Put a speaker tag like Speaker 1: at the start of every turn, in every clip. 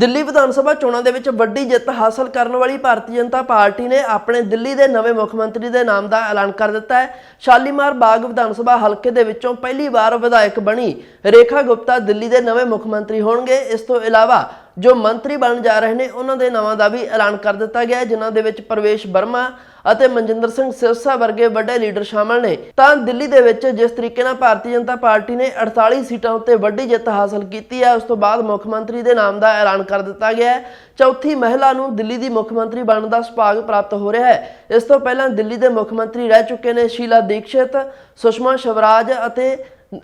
Speaker 1: ਦਿੱਲੀ ਵਿਧਾਨ ਸਭਾ ਚੋਣਾਂ ਦੇ ਵਿੱਚ ਵੱਡੀ ਜਿੱਤ ਹਾਸਲ ਕਰਨ ਵਾਲੀ ਭਾਰਤੀ ਜਨਤਾ ਪਾਰਟੀ ਨੇ ਆਪਣੇ ਦਿੱਲੀ ਦੇ ਨਵੇਂ ਮੁੱਖ ਮੰਤਰੀ ਦੇ ਨਾਮ ਦਾ ਐਲਾਨ ਕਰ ਦਿੱਤਾ ਹੈ। ਸ਼ਾਲੀਮਾਰ ਬਾਗ ਵਿਧਾਨ ਸਭਾ ਹਲਕੇ ਦੇ ਵਿੱਚੋਂ ਪਹਿਲੀ ਵਾਰ ਵਿਧਾਇਕ ਬਣੀ ਰੇਖਾ ਗੁਪਤਾ ਦਿੱਲੀ ਦੇ ਨਵੇਂ ਮੁੱਖ ਮੰਤਰੀ ਹੋਣਗੇ। ਇਸ ਤੋਂ ਇਲਾਵਾ ਜੋ ਮੰਤਰੀ ਬਣ ਜਾ ਰਹੇ ਨੇ, ਉਹਨਾਂ ਦੇ ਨਾਵਾਂ ਦਾ ਵੀ ਐਲਾਨ ਕਰ ਦਿੱਤਾ ਗਿਆ ਜਿਨ੍ਹਾਂ ਦੇ ਵਿੱਚ ਪ੍ਰਵੇਸ਼ ਵਰਮਾ ਅਤੇ ਮਨਜਿੰਦਰ ਸਿੰਘ ਸਿਰਸਾ ਵਰਗੇ ਵੱਡੇ ਲੀਡਰ ਸ਼ਾਮਲ ਨੇ। ਤਾਂ ਦਿੱਲੀ ਦੇ ਵਿੱਚ ਜਿਸ ਤਰੀਕੇ ਨਾਲ ਭਾਰਤੀ ਜਨਤਾ ਪਾਰਟੀ ਨੇ 48 ਸੀਟਾਂ ਉੱਤੇ ਵੱਡੀ ਜਿੱਤ ਹਾਸਲ ਕੀਤੀ ਹੈ, ਉਸ ਤੋਂ ਬਾਅਦ ਮੁੱਖ ਮੰਤਰੀ ਦੇ ਨਾਮ ਦਾ ਐਲਾਨ ਕਰ ਦਿੱਤਾ ਗਿਆ ਹੈ। ਚੌਥੀ ਮਹਿਲਾ ਨੂੰ ਦਿੱਲੀ ਦੀ ਮੁੱਖ ਮੰਤਰੀ ਬਣਨ ਦਾ ਸੁਭਾਗ ਪ੍ਰਾਪਤ ਹੋ ਰਿਹਾ ਹੈ। ਇਸ ਤੋਂ ਪਹਿਲਾਂ ਦਿੱਲੀ ਦੇ ਮੁੱਖ ਮੰਤਰੀ ਰਹਿ ਚੁੱਕੇ ਨੇ ਸ਼ੀਲਾ ਦੀਕਸ਼ਿਤ, ਸੁਸ਼ਮਾ ਸ਼ਵਰਾਜ ਅਤੇ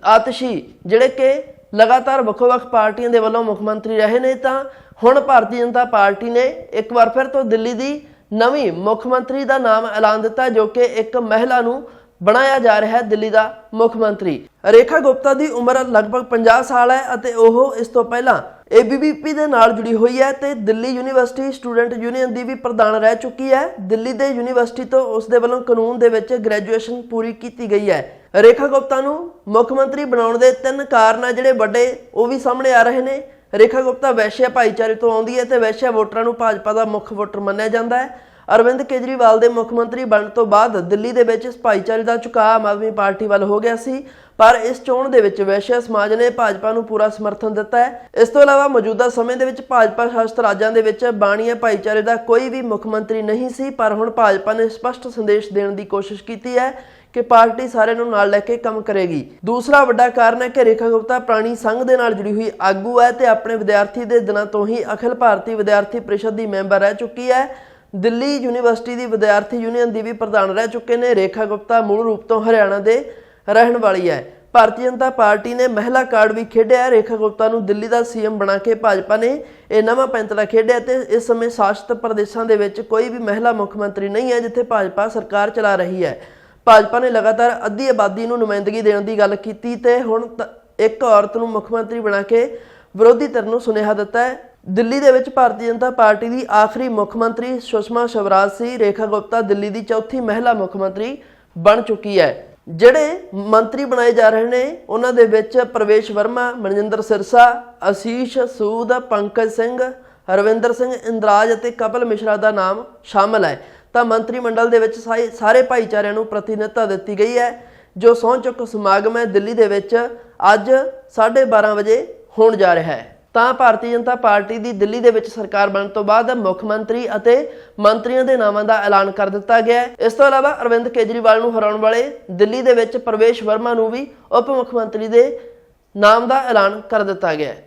Speaker 1: ਆਤਸ਼ੀ, ਜਿਹੜੇ ਕਿ ਲਗਾਤਾਰ ਵੱਖੋ-ਵੱਖ ਪਾਰਟੀਆਂ ਦੇ ਵੱਲੋਂ ਮੁੱਖ ਮੰਤਰੀ ਰਹੇ ਨੇ। ਤਾਂ ਹੁਣ ਭਾਰਤੀ ਜਨਤਾ ਪਾਰਟੀ ਨੇ ਇੱਕ ਵਾਰ ਫਿਰ ਤੋਂ ਦਿੱਲੀ ਦੀ ਨਵੀਂ ਮੁੱਖ ਮੰਤਰੀ ਦਾ ਨਾਮ ਐਲਾਨ ਦਿੱਤਾ, ਜੋ ਕਿ ਇੱਕ ਮਹਿਲਾ ਨੂੰ ਬਣਾਇਆ ਜਾ ਰਿਹਾ ਹੈ ਦਿੱਲੀ ਦਾ ਮੁੱਖ ਮੰਤਰੀ। ਰੇਖਾ ਗੁਪਤਾ ਦੀ ਉਮਰ ਲਗਭਗ 50 ਸਾਲ ਹੈ ਅਤੇ ਉਹ ਇਸ ਤੋਂ ਪਹਿਲਾਂ ABVP ਦੇ ਨਾਲ ਜੁੜੀ ਹੋਈ ਹੈ ਤੇ ਦਿੱਲੀ ਯੂਨੀਵਰਸਿਟੀ ਸਟੂਡੈਂਟ ਯੂਨੀਅਨ ਦੀ ਵੀ ਪ੍ਰਧਾਨ ਰਹਿ ਚੁੱਕੀ ਹੈ। ਦਿੱਲੀ ਦੇ ਯੂਨੀਵਰਸਿਟੀ ਤੋਂ ਉਸ ਦੇ ਵੱਲੋਂ ਕਾਨੂੰਨ ਦੇ ਵਿੱਚ ਗ੍ਰੈਜੂਏਸ਼ਨ ਪੂਰੀ ਕੀਤੀ ਗਈ ਹੈ। ਰੇਖਾ ਗੁਪਤਾ ਨੂੰ ਮੁੱਖ ਮੰਤਰੀ ਬਣਾਉਣ ਦੇ ਤਿੰਨ ਕਾਰਨ ਆ ਜਿਹੜੇ ਵੱਡੇ ਉਹ ਵੀ ਸਾਹਮਣੇ ਆ ਰਹੇ ਨੇ। ਰੇਖਾ ਗੁਪਤਾ ਵੈਸ਼ਿਆ ਭਾਈਚਾਰੇ ਤੋਂ ਆਉਂਦੀ ਹੈ ਤੇ ਵੈਸ਼ਿਆ ਵੋਟਰਾਂ ਨੂੰ ਭਾਜਪਾ ਦਾ ਮੁੱਖ ਵੋਟਰ ਮੰਨਿਆ ਜਾਂਦਾ ਹੈ। ਅਰਵਿੰਦ ਕੇਜਰੀਵਾਲ ਦੇ ਮੁੱਖ ਮੰਤਰੀ ਬਣਨ ਤੋਂ ਬਾਅਦ ਦਿੱਲੀ ਦੇ ਵਿੱਚ ਇਸ ਭਾਈਚਾਰੇ ਦਾ ਝੁਕਾਅ ਆਮ ਆਦਮੀ ਪਾਰਟੀ ਵੱਲ ਹੋ ਗਿਆ ਸੀ, ਪਰ ਇਸ ਚੋਣ ਦੇ ਵਿੱਚ ਵੈਸ਼ਿਆ ਸਮਾਜ ਨੇ ਭਾਜਪਾ ਨੂੰ ਪੂਰਾ ਸਮਰਥਨ ਦਿੱਤਾ ਹੈ। ਇਸ ਤੋਂ ਇਲਾਵਾ ਮੌਜੂਦਾ ਸਮੇਂ ਦੇ ਵਿੱਚ ਭਾਜਪਾ ਸ਼ਾਸਤ ਰਾਜਾਂ ਦੇ ਵਿੱਚ ਬਾਣੀਆ ਭਾਈਚਾਰੇ ਦਾ ਕੋਈ ਵੀ ਮੁੱਖ ਮੰਤਰੀ ਨਹੀਂ ਸੀ, ਪਰ ਹੁਣ ਭਾਜਪਾ ਨੇ ਸਪਸ਼ਟ ਸੰਦੇਸ਼ ਦੇਣ ਦੀ ਕੋਸ਼ਿਸ਼ ਕੀਤੀ ਹੈ ਕਿ ਪਾਰਟੀ ਸਾਰਿਆਂ ਨੂੰ ਨਾਲ ਲੈ ਕੇ ਕੰਮ ਕਰੇਗੀ। ਦੂਸਰਾ ਵੱਡਾ ਕਾਰਨ ਹੈ ਕਿ ਰੇਖਾ ਗੁਪਤਾ ਪ੍ਰਾਣੀ ਸੰਘ ਦੇ ਨਾਲ ਜੁੜੀ ਹੋਈ ਆਗੂ ਹੈ ਤੇ ਆਪਣੇ ਵਿਦਿਆਰਥੀ ਦੇ ਦਿਨਾਂ ਤੋਂ ਹੀ ਅਖਿਲ ਭਾਰਤੀ ਵਿਦਿਆਰਥੀ ਪ੍ਰੀਸ਼ਦ ਦੀ ਮੈਂਬਰ ਰਹਿ ਚੁੱਕੀ ਹੈ। ਦਿੱਲੀ ਯੂਨੀਵਰਸਿਟੀ ਦੀ ਵਿਦਿਆਰਥੀ ਯੂਨੀਅਨ ਦੀ ਵੀ ਪ੍ਰਧਾਨ ਰਹਿ ਚੁੱਕੇ ਨੇ। ਰੇਖਾ ਗੁਪਤਾ ਮੂਲ ਰੂਪ ਤੋਂ ਹਰਿਆਣਾ ਦੇ ਰਹਿਣ ਵਾਲੀ ਹੈ। ਭਾਰਤੀ ਜਨਤਾ ਪਾਰਟੀ ਨੇ ਮਹਿਲਾ ਕਾਰਡ ਵੀ ਖੇਡਿਆ ਰੇਖਾ ਗੁਪਤਾ ਨੂੰ ਦਿੱਲੀ ਦਾ ਸੀਐਮ ਬਣਾ ਕੇ ਭਾਜਪਾ ਨੇ ਇਹ ਨਵਾਂ ਪੈਂਤੜਾ ਖੇਡਿਆ ਤੇ ਇਸ ਸਮੇਂ ਸ਼ਾਸਤ ਪ੍ਰਦੇਸ਼ਾਂ ਦੇ ਵਿੱਚ ਕੋਈ ਵੀ ਮਹਿਲਾ ਮੁੱਖ ਮੰਤਰੀ ਨਹੀਂ ਹੈ, ਜਿੱਥੇ ਭਾਜਪਾ ਸਰਕਾਰ ਚਲਾ ਰਹੀ ਹੈ। ਭਾਜਪਾ ਨੇ ਲਗਾਤਾਰ ਅੱਧੀ ਆਬਾਦੀ ਨੂੰ ਨੁਮਾਇੰਦਗੀ ਦੇਣ ਦੀ ਗੱਲ ਕੀਤੀ ਤੇ ਹੁਣ ਤ- ਇੱਕ ਔਰਤ ਨੂੰ ਮੁੱਖ ਮੰਤਰੀ ਬਣਾ ਕੇ ਵਿਰੋਧੀ ਧਿਰ ਨੂੰ ਸੁਨੇਹਾ ਦਿੱਤਾ ਹੈ। ਦਿੱਲੀ ਦੇ ਵਿੱਚ ਭਾਰਤੀ ਜਨਤਾ ਪਾਰਟੀ ਦੀ ਆਖਰੀ ਮੁੱਖ ਮੰਤਰੀ ਸੁਸ਼ਮਾ ਸ਼ਵਰਾਜ ਸੀ। ਰੇਖਾ ਗੁਪਤਾ ਦਿੱਲੀ ਦੀ ਚੌਥੀ ਮਹਿਲਾ ਮੁੱਖ ਮੰਤਰੀ ਬਣ ਚੁੱਕੀ ਹੈ। ਜਿਹੜੇ ਮੰਤਰੀ ਬਣਾਏ ਜਾ ਰਹੇ ਨੇ, ਉਹਨਾਂ ਦੇ ਵਿੱਚ ਪ੍ਰਵੇਸ਼ ਵਰਮਾ, ਮਨਜਿੰਦਰ ਸਿਰਸਾ, ਅਸੀਸ਼, ਸੂਦ, ਪੰਕਜ ਸਿੰਘ, ਹਰਵਿੰਦਰ ਸਿੰਘ ਇੰਦਰਾਜ ਅਤੇ ਕਪਲ ਮਿਸ਼ਰਾ ਦਾ ਨਾਮ ਸ਼ਾਮਲ ਹੈ। ਤਾਂ ਮੰਤਰੀ ਮੰਡਲ ਦੇ ਵਿੱਚ ਸਾਈ- ਸਾਰੇ ਭਾਈਚਾਰਿਆਂ ਨੂੰ ਪ੍ਰਤੀਨਿਧਤਾ ਦਿੱਤੀ ਗਈ ਹੈ, ਜੋ ਸਹੁੰ ਚੁੱਕ ਸਮਾਗਮ ਹੈ ਦਿੱਲੀ ਦੇ ਵਿੱਚ ਅੱਜ 12:30 ਵਜੇ ਹੋਣ ਜਾ ਰਿਹਾ ਹੈ। ਤਾਂ ਭਾਰਤੀ ਜਨਤਾ ਪਾਰਟੀ ਦੀ ਦਿੱਲੀ ਦੇ ਵਿੱਚ ਸਰਕਾਰ ਬਣਨ ਤੋਂ ਬਾਅਦ ਮੁੱਖ ਮੰਤਰੀ ਅਤੇ ਮੰਤਰੀਆਂ ਦੇ ਨਾਵਾਂ ਦਾ ਐਲਾਨ ਕਰ ਦਿੱਤਾ ਗਿਆ ਹੈ। ਇਸ ਤੋਂ ਇਲਾਵਾ ਅਰਵਿੰਦ ਕੇਜਰੀਵਾਲ ਨੂੰ ਹਰਾਉਣ ਵਾਲੇ ਦਿੱਲੀ ਦੇ ਵਿੱਚ ਪ੍ਰਵੇਸ਼ ਵਰਮਾ ਨੂੰ ਵੀ ਉਪ ਮੁੱਖ ਮੰਤਰੀ ਦੇ ਨਾਮ ਦਾ ਐਲਾਨ ਕਰ ਦਿੱਤਾ ਗਿਆ ਹੈ।